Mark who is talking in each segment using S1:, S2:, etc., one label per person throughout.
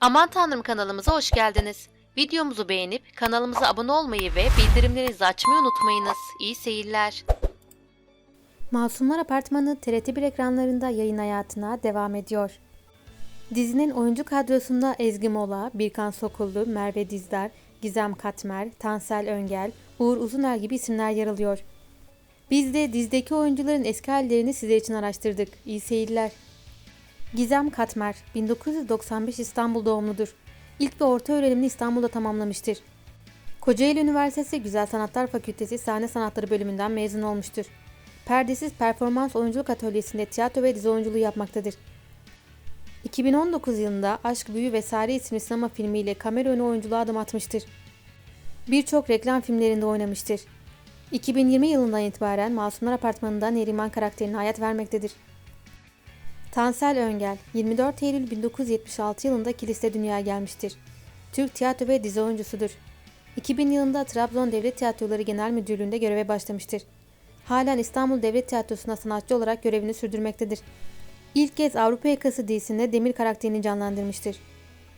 S1: Aman Tanrım kanalımıza hoş geldiniz. Videomuzu beğenip kanalımıza abone olmayı ve bildirimlerinizi açmayı unutmayınız. İyi seyirler.
S2: Masumlar Apartmanı TRT1 ekranlarında yayın hayatına devam ediyor. Dizinin oyuncu kadrosunda Ezgi Mola, Birkan Sokullu, Merve Dizdar, Gizem Katmer, Tansel Öngel, Uğur Uzuner gibi isimler yer alıyor. Biz de dizideki oyuncuların eski hallerini sizler için araştırdık. İyi seyirler. Gizem Katmer, 1995 İstanbul doğumludur. İlk ve orta öğrenimini İstanbul'da tamamlamıştır. Kocaeli Üniversitesi Güzel Sanatlar Fakültesi Sahne Sanatları bölümünden mezun olmuştur. Perdesiz performans oyunculuk atölyesinde tiyatro ve dizi oyunculuğu yapmaktadır. 2019 yılında Aşk Büyü ve Sare isimli sinema filmiyle kamera önü oyunculuğa adım atmıştır. Birçok reklam filmlerinde oynamıştır. 2020 yılından itibaren Masumlar Apartmanı'nda Neriman karakterine hayat vermektedir. Tansel Öngel, 24 Eylül 1976 yılında Kilis'te dünyaya gelmiştir. Türk tiyatro ve dizi oyuncusudur. 2000 yılında Trabzon Devlet Tiyatroları Genel Müdürlüğü'nde göreve başlamıştır. Halen İstanbul Devlet Tiyatrosu'nda sanatçı olarak görevini sürdürmektedir. İlk kez Avrupa Yakası dizisinde Demir karakterini canlandırmıştır.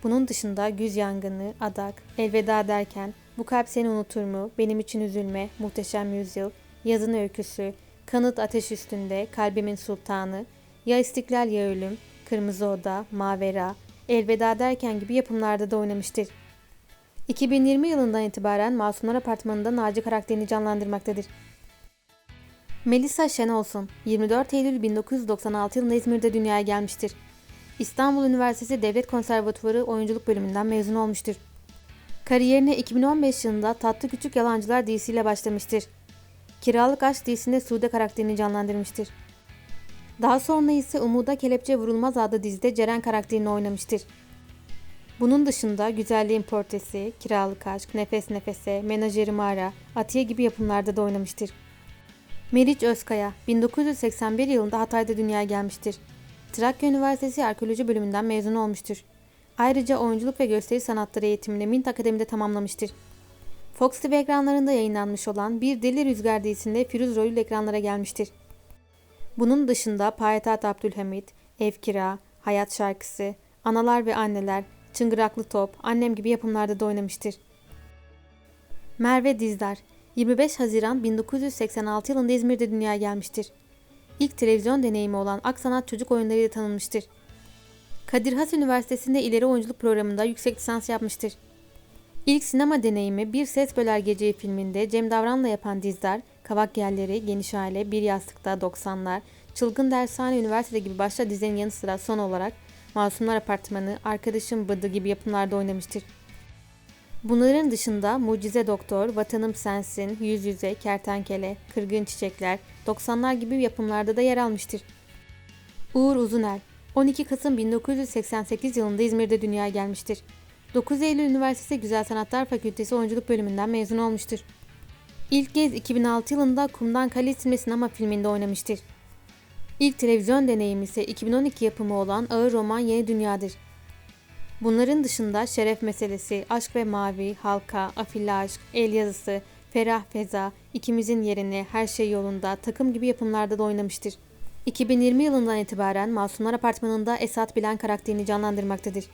S2: Bunun dışında Güz Yangını, Adak, Elveda derken, Bu Kalp Seni Unutur mu, Benim için Üzülme, Muhteşem Yüzyıl, Yazın Öyküsü, Kanıt Ateş Üstünde, Kalbimin Sultanı, Ya İstiklal Ya Ölüm, Kırmızı Oda, Mavera, Elveda derken gibi yapımlarda da oynamıştır. 2020 yılından itibaren Masumlar Apartmanı'nda Naci karakterini canlandırmaktadır. Melisa Şenolsun, 24 Eylül 1996 yılında İzmir'de dünyaya gelmiştir. İstanbul Üniversitesi Devlet Konservatuvarı Oyunculuk Bölümünden mezun olmuştur. Kariyerine 2015 yılında Tatlı Küçük Yalancılar dizisiyle başlamıştır. Kiralık Aşk dizisinde Sude karakterini canlandırmıştır. Daha sonra ise Umuda Kelepçe Vurulmaz adlı dizide Ceren karakterini oynamıştır. Bunun dışında Güzelliğin Portresi, Kiralık Aşk, Nefes Nefese, Menajeri Mara, Atiye gibi yapımlarda da oynamıştır. Meriç Özkaya, 1981 yılında Hatay'da dünyaya gelmiştir. Trakya Üniversitesi Arkeoloji bölümünden mezun olmuştur. Ayrıca oyunculuk ve gösteri sanatları eğitimini Mint Akademi'de tamamlamıştır. Fox TV ekranlarında yayınlanmış olan Bir Deli Rüzgar dizisinde Firuz rolüyle ekranlara gelmiştir. Bunun dışında Payitaht Abdülhamit, Ev Kira, Hayat Şarkısı, Analar ve Anneler, Çıngıraklı Top, Annem gibi yapımlarda da oynamıştır. Merve Dizdar, 25 Haziran 1986 yılında İzmir'de dünyaya gelmiştir. İlk televizyon deneyimi olan Aksanat Çocuk Oyunları ile tanınmıştır. Kadir Has Üniversitesi'nde ileri oyunculuk programında yüksek lisans yapmıştır. İlk sinema deneyimi Bir Ses Böler Geceyi filminde Cem Davran'la yapan Dizdar, Kavak Yerleri, Geniş Aile, Bir Yastıkta, 90'lar, Çılgın Dershane Üniversite gibi başta dizilerin yanı sıra son olarak Masumlar Apartmanı, Arkadaşım Bıdı gibi yapımlarda oynamıştır. Bunların dışında Mucize Doktor, Vatanım Sensin, Yüz Yüze, Kertenkele, Kırgın Çiçekler, 90'lar gibi yapımlarda da yer almıştır. Uğur Uzuner, 12 Kasım 1988 yılında İzmir'de dünyaya gelmiştir. 9 Eylül Üniversitesi Güzel Sanatlar Fakültesi Oyunculuk Bölümünden mezun olmuştur. İlk kez 2006 yılında Kumdan Kale isimli sinema filminde oynamıştır. İlk televizyon deneyimi ise 2012 yapımı olan ağır roman Yeni Dünya'dır. Bunların dışında Şeref Meselesi, Aşk ve Mavi, Halka, Afilli Aşk, El Yazısı, Ferah Feza, İkimizin Yerini, Her Şey Yolunda, takım gibi yapımlarda da oynamıştır. 2020 yılından itibaren Masumlar Apartmanı'nda Esat Bilen karakterini canlandırmaktadır.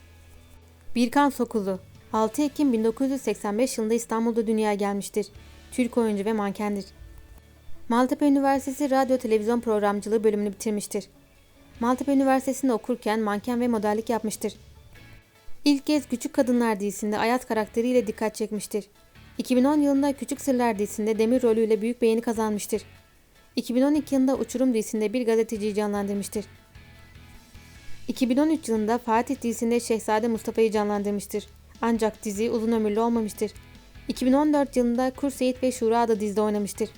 S2: Birkan Sokullu, 6 Ekim 1985 yılında İstanbul'da dünyaya gelmiştir. Türk oyuncu ve mankendir. Maltepe Üniversitesi Radyo Televizyon Programcılığı bölümünü bitirmiştir. Maltepe Üniversitesi'nde okurken manken ve modellik yapmıştır. İlk kez Küçük Kadınlar dizisinde Ayat karakteriyle dikkat çekmiştir. 2010 yılında Küçük Sırlar dizisinde Demir rolüyle büyük beğeni kazanmıştır. 2012 yılında Uçurum dizisinde bir gazeteciyi canlandırmıştır. 2013 yılında Fatih dizisinde Şehzade Mustafa'yı canlandırmıştır. Ancak dizi uzun ömürlü olmamıştır. 2014 yılında Kur Seyit ve Şura adlı dizide oynamıştır.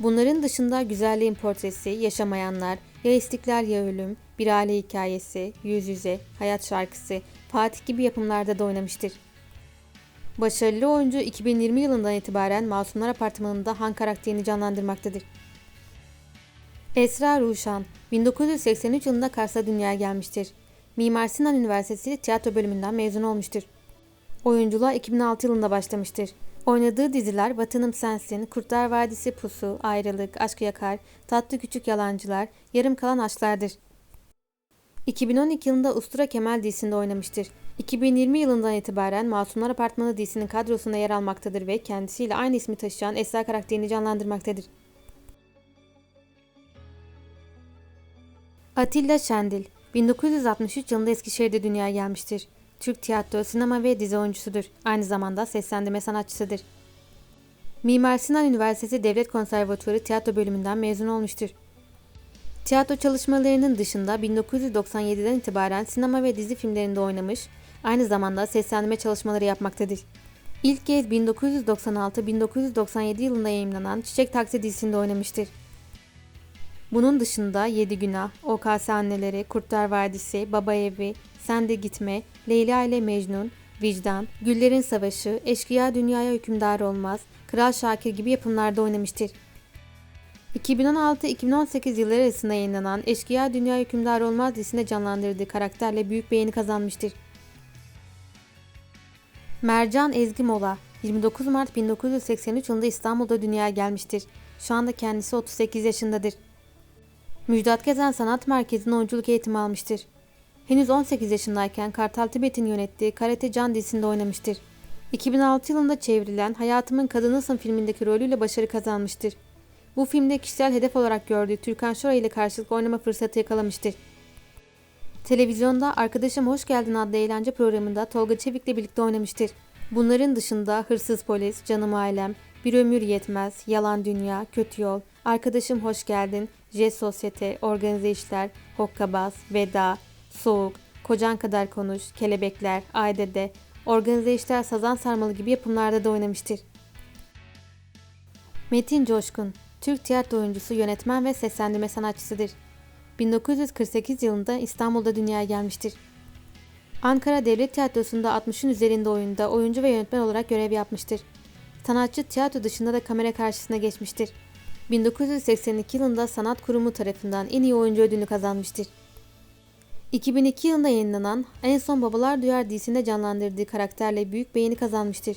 S2: Bunların dışında Güzelliğin Portresi, Yaşamayanlar, Ya İstiklal Ya Ölüm, Bir Aile Hikayesi, Yüz Yüze, Hayat Şarkısı, Fatih gibi yapımlarda da oynamıştır. Başarılı oyuncu 2020 yılından itibaren Masumlar Apartmanı'nda Han karakterini canlandırmaktadır. Esra Ruşan, 1983 yılında Kars'ta dünyaya gelmiştir. Mimar Sinan Üniversitesi tiyatro bölümünden mezun olmuştur. Oyunculuğa 2006 yılında başlamıştır. Oynadığı diziler Vatanım Sensin, Kurtlar Vadisi Pusu, Ayrılık, Aşk Yakar, Tatlı Küçük Yalancılar, Yarım Kalan Aşklardır. 2012 yılında Ustura Kemal dizisinde oynamıştır. 2020 yılından itibaren Masumlar Apartmanı dizisinin kadrosunda yer almaktadır ve kendisiyle aynı ismi taşıyan Esra karakterini canlandırmaktadır. Atilla Şendil 1963 yılında Eskişehir'de dünyaya gelmiştir. Türk tiyatro, sinema ve dizi oyuncusudur. Aynı zamanda seslendirme sanatçısıdır. Mimar Sinan Üniversitesi Devlet Konservatuarı tiyatro bölümünden mezun olmuştur. Tiyatro çalışmalarının dışında 1997'den itibaren sinema ve dizi filmlerinde oynamış, aynı zamanda seslendirme çalışmaları yapmaktadır. İlk kez 1996-1997 yılında yayımlanan Çiçek Taksi dizisinde oynamıştır. Bunun dışında Yedi Günah, OKS Anneleri, Kurtlar Vadisi, Baba Evi, Sen de Gitme, Leyla ile Mecnun, Vicdan, Güllerin Savaşı, Eşkıya Dünyaya Hükümdar Olmaz, Kral Şakir gibi yapımlarda oynamıştır. 2016-2018 yılları arasında yayınlanan Eşkıya Dünya Hükümdar Olmaz dizisinde canlandırdığı karakterle büyük beğeni kazanmıştır. Mercan Ezgi Mola 29 Mart 1983 yılında İstanbul'da dünyaya gelmiştir. Şu anda kendisi 38 yaşındadır. Müjdat Gezen Sanat Merkezi'nde oyunculuk eğitimi almıştır. Henüz 18 yaşındayken Kartal Tibet'in yönettiği Karate Can dizisinde oynamıştır. 2006 yılında çevrilen Hayatımın Kadınısın filmindeki rolüyle başarı kazanmıştır. Bu filmde kişisel hedef olarak gördüğü Türkan Şoray ile karşılıklı oynama fırsatı yakalamıştır. Televizyonda Arkadaşım Hoş Geldin adlı eğlence programında Tolga Çevik'le birlikte oynamıştır. Bunların dışında Hırsız Polis, Canım Ailem, Bir Ömür Yetmez, Yalan Dünya, Kötü Yol, Arkadaşım Hoş Geldin, Jet Sosyete, Organize İşler, Hokkabaz, Veda, Soğuk, Kocan Kadar Konuş, Kelebekler, Aydede, Organize İşler Sazan Sarmalı gibi yapımlarda da oynamıştır. Metin Coşkun, Türk tiyatro oyuncusu, yönetmen ve seslendirme sanatçısıdır. 1948 yılında İstanbul'da dünyaya gelmiştir. Ankara Devlet Tiyatrosu'nda 60'ın üzerinde oyunda oyuncu ve yönetmen olarak görev yapmıştır. Sanatçı tiyatro dışında da kamera karşısına geçmiştir. 1982 yılında Sanat Kurumu tarafından en iyi oyuncu ödülünü kazanmıştır. 2002 yılında yayınlanan En Son Babalar Duyar dizisinde canlandırdığı karakterle büyük beğeni kazanmıştır.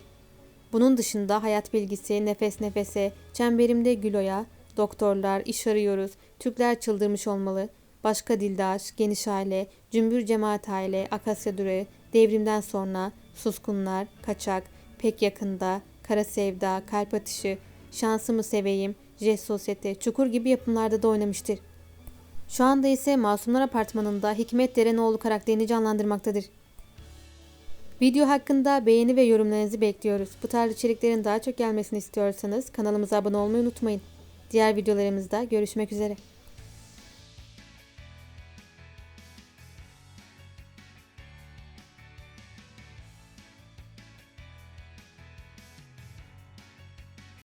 S2: Bunun dışında Hayat Bilgisi, Nefes Nefese, Çemberimde Güloya, Doktorlar, İş Arıyoruz, Türkler Çıldırmış Olmalı, Başka Dildaş, Geniş Aile, Cümbür Cemaat Aile, Akasya Durağı, Devrimden Sonra, Suskunlar, Kaçak, Pek Yakında, Kara Sevda, Kalp Atışı, Şansımı Seveyim, Jet Sosyete, Çukur gibi yapımlarda da oynamıştır. Şu anda ise Masumlar Apartmanı'nda Hikmet Derenoğlu karakterini canlandırmaktadır. Video hakkında beğeni ve yorumlarınızı bekliyoruz. Bu tarz içeriklerin daha çok gelmesini istiyorsanız kanalımıza abone olmayı unutmayın. Diğer videolarımızda görüşmek üzere.